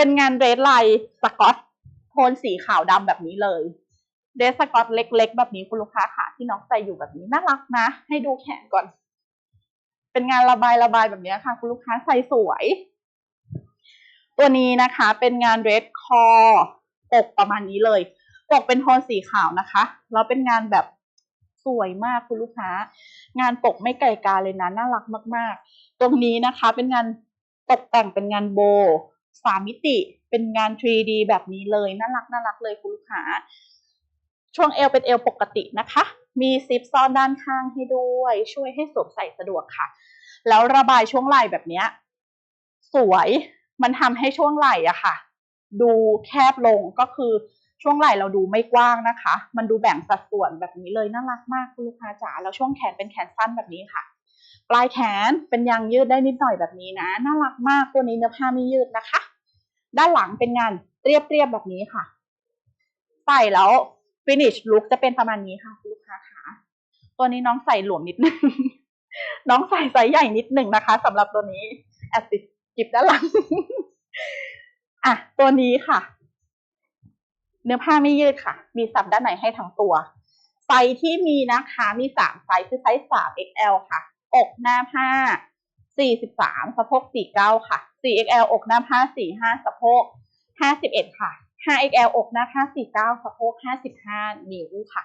เป็นงานเดรสลายสกอตโทนสีขาวดำแบบนี้เลยเดรสสกอตเล็ก ๆ แบบนี้คุณลูกค้าค่ะที่น้องใส่อยู่แบบนี้น่ารักนะ ให้ดูแขนก่อน เป็นงานระบายระบายแบบนี้ค่ะ คุณลูกค้าใส่สวย ตัวนี้นะคะ เป็นงานเดรสคอปกประมาณนี้เลยปกเป็นโทนสีขาวนะคะแล้วเป็นงานแบบสวยมากคุณลูกค้า งานปกไม่ไก่กาเลยนะน่ารักมาก ๆ ตรงนี้นะคะ เป็นงานตกแต่งเป็นงานโบ สามมิติเป็นงาน 3D แบบนี้เลยน่ารักน่ารักเลยคุณลูกค้าช่วงเอวเป็นเอวปกตินะคะ มีซิปซ่อนด้านข้างให้ด้วย ช่วยให้สวมใส่สะดวกค่ะ แล้วระบายช่วงไหล่แบบนี้สวยมันทำให้ช่วงไหล่อะค่ะ ดูแคบลงก็คือช่วงไหล่เราดูไม่กว้างนะคะ มันดูแบ่งสัดส่วนแบบนี้เลยน่ารักมากคุณลูกค้าจ๋าแล้วช่วงแขนเป็นแขนสั้นแบบนี้ค่ะ ปลายแขนเป็นยางยืดได้นิดหน่อยแบบนี้นะ น่ารักมากตัวนี้เนื้อผ้าไม่ยืดนะคะ ด้านหลังเป็นงานเรียบๆแบบนี้ค่ะ ใส่แล้ว finish look จะเป็นประมาณนี้ค่ะลูกค้าค่ะตัวนี้น้องใส่หลวมนิดนึง น้องใส่ไซส์ใหญ่นิดหนึ่งนะคะสำหรับตัวนี้แอบติดกิบด้านหลังอะตัวนี้ค่ะ เนื้อผ้าไม่ยืดค่ะ มีสับด้านในให้ทั้งตัวไซส์ที่มีนะคะ มีสามไซส์คือไซส์สาม XL ค่ะ อกหน้าผ้า 43 สะโพก 49 ค่ะ 4XL อกหน้าผ้า 45 สะโพก 51 ค่ะ 5XL อกหน้าผ้า 49 สะโพก 55 นิ้วค่ะ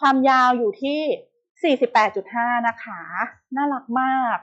ความยาวอยู่ที่ 48.5 นะคะ น่ารักมาก